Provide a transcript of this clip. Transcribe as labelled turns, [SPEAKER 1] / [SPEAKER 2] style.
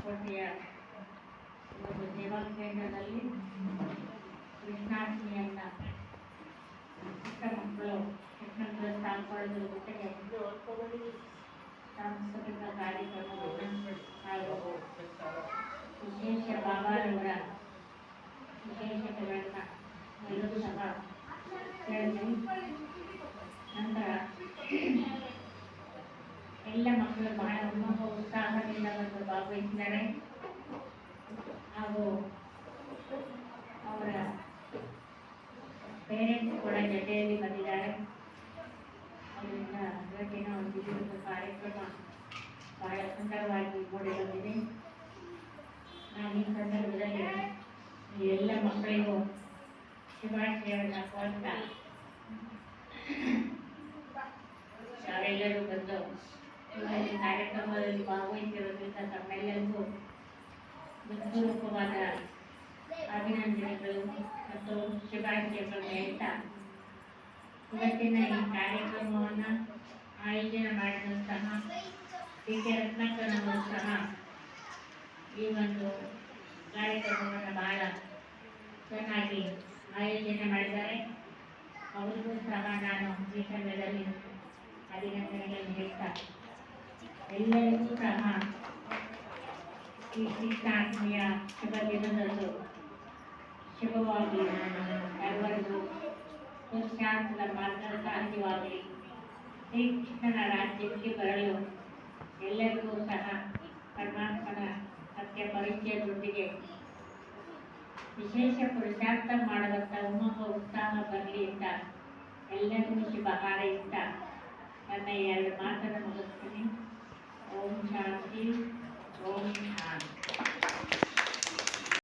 [SPEAKER 1] ಕೋಟೆಯ ಒಂದು ದೇವಾಲಯದಲ್ಲಿ ಕೃಷ್ಣಾಷ್ಟಮಿಯನ್ನು ಚಿಕ್ಕ ಮಕ್ಕಳು ಕೃಷ್ಣ ಡ್ರೆಸ್ ಹಾಕೊಳ್ಳೋದ್ರ ಜೊತೆಗೆ ಸಾಂಸ್ಕೃತಿಕ ಕಾರ್ಯಕ್ರಮವನ್ನು ಹಾಗೂ ವಿಶೇಷ ಬಾಬಾರವರ ವಿಶೇಷತೆಗಳನ್ನು ಎಲ್ಲರೂ ಸಹ ಕೇಳಿದ್ವಿ. ನಂತರ ಎಲ್ಲ ಮಕ್ಕಳು ಬಹಳ ಉತ್ಸಾಹದಿಂದ ಬಂದು ಭಾಗವಹಿಸಿದ್ದಾರೆ ಹಾಗೂ ಅವರ ಪೇರೆಂಟ್ಸ್ ಕೂಡ ಜೊತೆಯಲ್ಲಿ ಬಂದಿದ್ದಾರೆ. ಅವರಿಂದ ಇವತ್ತಿನ ಒಂದು ದಿವಸದ ಕಾರ್ಯಕ್ರಮ ಬಹಳ ಸುಂದರವಾಗಿ ಮೂಡಿ ಬಂದಿದೆ ನಾನು ಈ ಸಂದರ್ಭದಲ್ಲಿ ಎಲ್ಲ ಮಕ್ಕಳಿಗೂ ಶುಭಾಶಯವನ್ನು ಕೋರ್ತಾ ಶಾಲೆಲ್ಲರೂ ಬಂದು ಕಾರ್ಯಕ್ರಮದಲ್ಲಿ ಭಾಗವಹಿಸಿರೋದ್ರಿಂದ ತಮ್ಮೆಲ್ಲರಿಗೂ ಹೃತ್ಪೂರ್ವಕವಾದ ಅಭಿನಂದನೆಗಳು ಮತ್ತು ಶುಭಾಶಯಗಳು ಹೇಳ್ತಾ ಇವತ್ತಿನ ಈ ಕಾರ್ಯಕ್ರಮವನ್ನು ಆಯೋಜನೆ ಮಾಡಿದಂತಹ ಡಿ ಕೆ ರತ್ನಾಕರ್ ಸಹ ಈ ಒಂದು ಕಾರ್ಯಕ್ರಮವನ್ನು ಬಹಳ ಚೆನ್ನಾಗಿ ಆಯೋಜನೆ ಮಾಡಿದ್ದಾರೆ ಅವರಿಗೂ ಸಹ ನಾನು ಈ ಸಮಯದಲ್ಲಿ ಅಭಿನಂದನೆಗಳನ್ನು ಹೇಳ್ತಾ ಎಲ್ಲರಿಗೂ ಈ ಶುಭ ರಾಜ್ಯಕ್ಕೆ ಬರಲು ಎಲ್ಲರಿಗೂ ಸಹ ಪರಮಾತ್ಮನ ಸತ್ಯ ವಿಶೇಷ ಪುರುಷಾರ್ಥ ಮಾಡುವಂಥ ಉಮ್ಮಗ ಉತ್ಸಾಹ ಬರಲಿ ಅಂತ ಎಲ್ಲರಿಗೂ ಶುಭ ಹಾರೈಸ್ತಾ ನನ್ನ ಎರಡು ಮಾತನ್ನು Thank you.